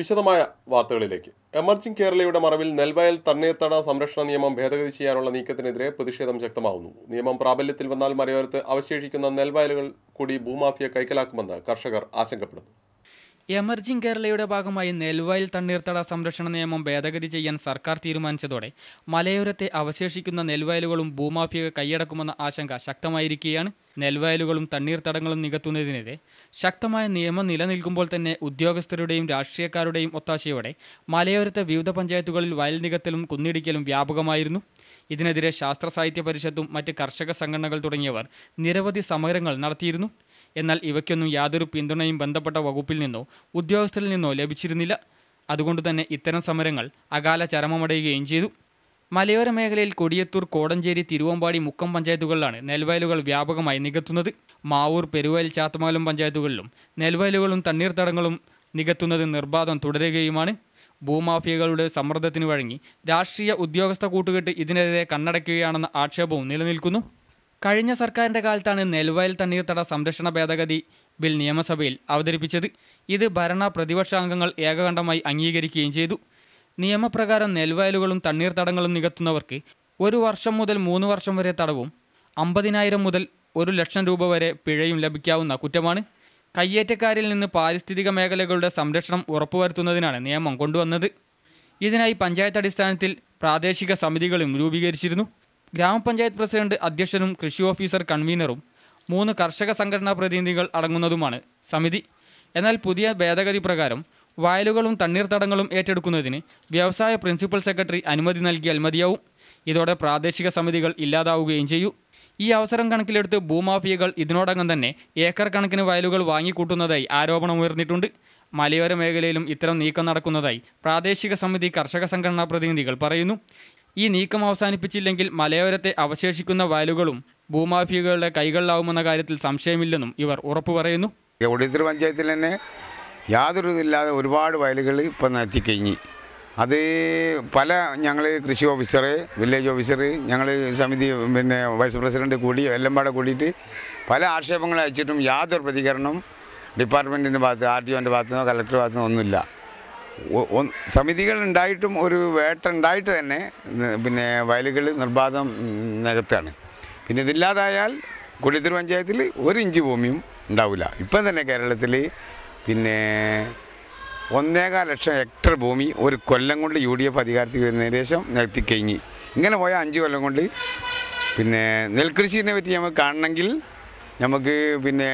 വിശദമായ വാർത്തകളിലേക്ക്. എമർജിംഗ് കേരളയുടെ മറവിൽ നെൽവയൽ തണ്ണീർത്തട സംരക്ഷണ നിയമം ഭേദഗതി ചെയ്യാനുള്ള നീക്കത്തിനെതിരെ പ്രതിഷേധം ശക്തമാവുന്നു. നിയമം പ്രാബല്യത്തിൽ വന്നാൽ മലയോരത്ത് അവശേഷിക്കുന്ന നെൽവയലുകൾ കൂടി ഭൂമാഫിയ കൈക്കലാക്കുമെന്ന് കർഷകർ ആശങ്കപ്പെടുന്നു. എമർജിംഗ് കേരളയുടെ ഭാഗമായി നെൽവയൽ തണ്ണീർത്തട സംരക്ഷണ നിയമം ഭേദഗതി ചെയ്യാൻ സർക്കാർ തീരുമാനിച്ചതോടെ മലയോരത്തെ അവശേഷിക്കുന്ന നെൽവയലുകളും ഭൂമാഫിയ കൈയടക്കുമെന്ന ആശങ്ക ശക്തമായിരിക്കുകയാണ്. നെൽവയലുകളും തണ്ണീർത്തടങ്ങളും നികത്തുന്നതിനെതിരെ ശക്തമായ നിയമം നിലനിൽക്കുമ്പോൾ തന്നെ ഉദ്യോഗസ്ഥരുടെയും രാഷ്ട്രീയക്കാരുടെയും ഒത്താശയോടെ മലയോരത്തെ വിവിധ പഞ്ചായത്തുകളിൽ വയൽ നികത്തലും കുന്നിടിക്കലും വ്യാപകമായിരുന്നു. ഇതിനെതിരെ ശാസ്ത്ര സാഹിത്യ പരിഷത്തും മറ്റ് കർഷക സംഘടനകൾ തുടങ്ങിയവർ നിരവധി സമരങ്ങൾ നടത്തിയിരുന്നു. എന്നാൽ ഇവയ്ക്കൊന്നും യാതൊരു പിന്തുണയും ബന്ധപ്പെട്ട വകുപ്പിൽ നിന്നോ ഉദ്യോഗസ്ഥരിൽ നിന്നോ ലഭിച്ചിരുന്നില്ല. അതുകൊണ്ട് തന്നെ ഇത്തരം സമരങ്ങൾ അകാല ചരമമടയുകയും ചെയ്തു. മലയോര മേഖലയിൽ കൊടിയത്തൂർ കോടഞ്ചേരി തിരുവമ്പാടി മുക്കം പഞ്ചായത്തുകളിലാണ് നെൽവയലുകൾ വ്യാപകമായി നികത്തുന്നത്. മാവൂർ പെരുവയൽ ചാത്തമംഗലം പഞ്ചായത്തുകളിലും നെൽവയലുകളും തണ്ണീർത്തടങ്ങളും നികത്തുന്നത് നിർബാധം തുടരുകയുമാണ്. ഭൂമാഫിയകളുടെ സമ്മർദ്ദത്തിന് വഴങ്ങി രാഷ്ട്രീയ ഉദ്യോഗസ്ഥ കൂട്ടുകെട്ട് ഇതിനെതിരെ കണ്ണടയ്ക്കുകയാണെന്ന ആക്ഷേപവും നിലനിൽക്കുന്നു. കഴിഞ്ഞ സർക്കാരിന്റെ കാലത്താണ് നെൽവയൽ തണ്ണീർത്തട സംരക്ഷണ ഭേദഗതി ബിൽ നിയമസഭയിൽ അവതരിപ്പിച്ചത്. ഇത് ഭരണ പ്രതിപക്ഷാംഗങ്ങൾ ഏകകണ്ഠമായി അംഗീകരിക്കുകയും ചെയ്തു. നിയമപ്രകാരം നെൽവയലുകളും തണ്ണീർത്തടങ്ങളും നികത്തുന്നവർക്ക് ഒരു വർഷം മുതൽ മൂന്ന് വർഷം വരെ തടവും അമ്പതിനായിരം മുതൽ ഒരു ലക്ഷം രൂപ വരെ പിഴയും ലഭിക്കാവുന്ന കുറ്റമാണ്. കയ്യേറ്റക്കാരിൽ നിന്ന് പാരിസ്ഥിതിക മേഖലകളുടെ സംരക്ഷണം ഉറപ്പുവരുത്തുന്നതിനാണ് നിയമം കൊണ്ടുവന്നത്. ഇതിനായി പഞ്ചായത്ത് അടിസ്ഥാനത്തിൽ പ്രാദേശിക സമിതികളും രൂപീകരിച്ചിരുന്നു. ഗ്രാമപഞ്ചായത്ത് പ്രസിഡന്റ് അധ്യക്ഷനും കൃഷി ഓഫീസർ കൺവീനറും മൂന്ന് കർഷക സംഘടനാ പ്രതിനിധികൾ അടങ്ങുന്നതുമാണ് സമിതി. എന്നാൽ പുതിയ ഭേദഗതി പ്രകാരം വയലുകളും തണ്ണീർത്തടങ്ങളും ഏറ്റെടുക്കുന്നതിന് വ്യവസായ പ്രിൻസിപ്പൽ സെക്രട്ടറി അനുമതി നൽകിയാൽ മതിയാവും ഇതോടെ പ്രാദേശിക സമിതികൾ ഇല്ലാതാവുകയും ചെയ്യും. ഈ അവസരം കണക്കിലെടുത്ത് ഭൂമാഫിയകൾ ഇതിനോടകം തന്നെ ഏക്കർ കണക്കിന് വയലുകൾ വാങ്ങിക്കൂട്ടുന്നതായി ആരോപണം ഉയർന്നിട്ടുണ്ട്. മലയോര മേഖലയിലും ഇത്തരം നീക്കം നടക്കുന്നതായി പ്രാദേശിക സമിതി കർഷക സംഘടനാ പ്രതിനിധികൾ പറയുന്നു. ഈ നീക്കം അവസാനിപ്പിച്ചില്ലെങ്കിൽ മലയോരത്തെ അവശേഷിക്കുന്ന വയലുകളും ഭൂമാഫിയകളുടെ കൈകളിലാവുമെന്ന കാര്യത്തിൽ സംശയമില്ലെന്നും ഇവർ ഉറപ്പു പറയുന്നു ഒടിയത്തൂർ പഞ്ചായത്തിൽ തന്നെ യാതൊരു ഇതില്ലാതെ ഒരുപാട് വയലുകൾ ഇപ്പം എത്തിക്കഴിഞ്ഞ് അത് പല ഞങ്ങൾ കൃഷി ഓഫീസർ വില്ലേജ് ഓഫീസർ ഞങ്ങൾ സമിതി പിന്നെ വൈസ് പ്രസിഡന്റ് കൂടി എല്ലാം പാടെ കൂടിയിട്ട് പല ആക്ഷേപങ്ങൾ അയച്ചിട്ടും യാതൊരു പ്രതികരണം ഡിപ്പാർട്ട്മെന്റിന്റെ ഭാഗത്ത് ആർ ടി ഒന്റെ ഭാഗത്തുനിന്നോ കലക്ടർ ഭാഗത്തുനിന്നോ ഒന്നുമില്ല. സമിതികൾ ഉണ്ടായിട്ടും ഒരു വേട്ട ഉണ്ടായിട്ട് തന്നെ പിന്നെ വയലുകൾ നിർബാധം നികത്താണ്. പിന്നെ ഇതില്ലാതായാൽ കൊടിയത്തൂർ പഞ്ചായത്തിൽ ഒരു ഇഞ്ച് ഭൂമിയും ഉണ്ടാവില്ല. ഇപ്പം തന്നെ കേരളത്തിൽ പിന്നെ ഒന്നേകാൽ ലക്ഷം ഹെക്ടർ ഭൂമി ഒരു കൊല്ലം കൊണ്ട് യു ഡി എഫ് അധികാരത്തിൽ വരുന്നതിന് ശേഷം നികത്തിക്കഴിഞ്ഞ് ഇങ്ങനെ പോയ അഞ്ച് കൊല്ലം കൊണ്ട് പിന്നെ നെൽകൃഷിനെ പറ്റി നമുക്ക് കാണണമെങ്കിൽ നമുക്ക് പിന്നെ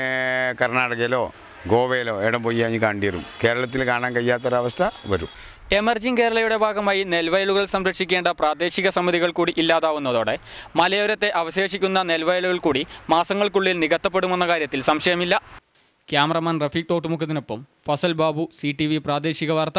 കർണാടകയിലോ ഗോവയിലോ ഇടം പോയി കഴിഞ്ഞ് കാണേണ്ടി വരും. കേരളത്തിൽ കാണാൻ കഴിയാത്തൊരവസ്ഥ വരും. എമർജിംഗ് കേരളയുടെ ഭാഗമായി നെൽവയലുകൾ സംരക്ഷിക്കേണ്ട പ്രാദേശിക സമിതികൾ കൂടി ഇല്ലാതാവുന്നതോടെ മലയോരത്തെ അവശേഷിക്കുന്ന നെൽവയലുകൾ കൂടി മാസങ്ങൾക്കുള്ളിൽ നികത്തപ്പെടുമെന്ന കാര്യത്തിൽ സംശയമില്ല. ക്യാമറമാൻ റഫീഖ് തോട്ടുമുഖത്തിനൊപ്പം ഫസൽ ബാബു സി പ്രാദേശിക വാർത്ത.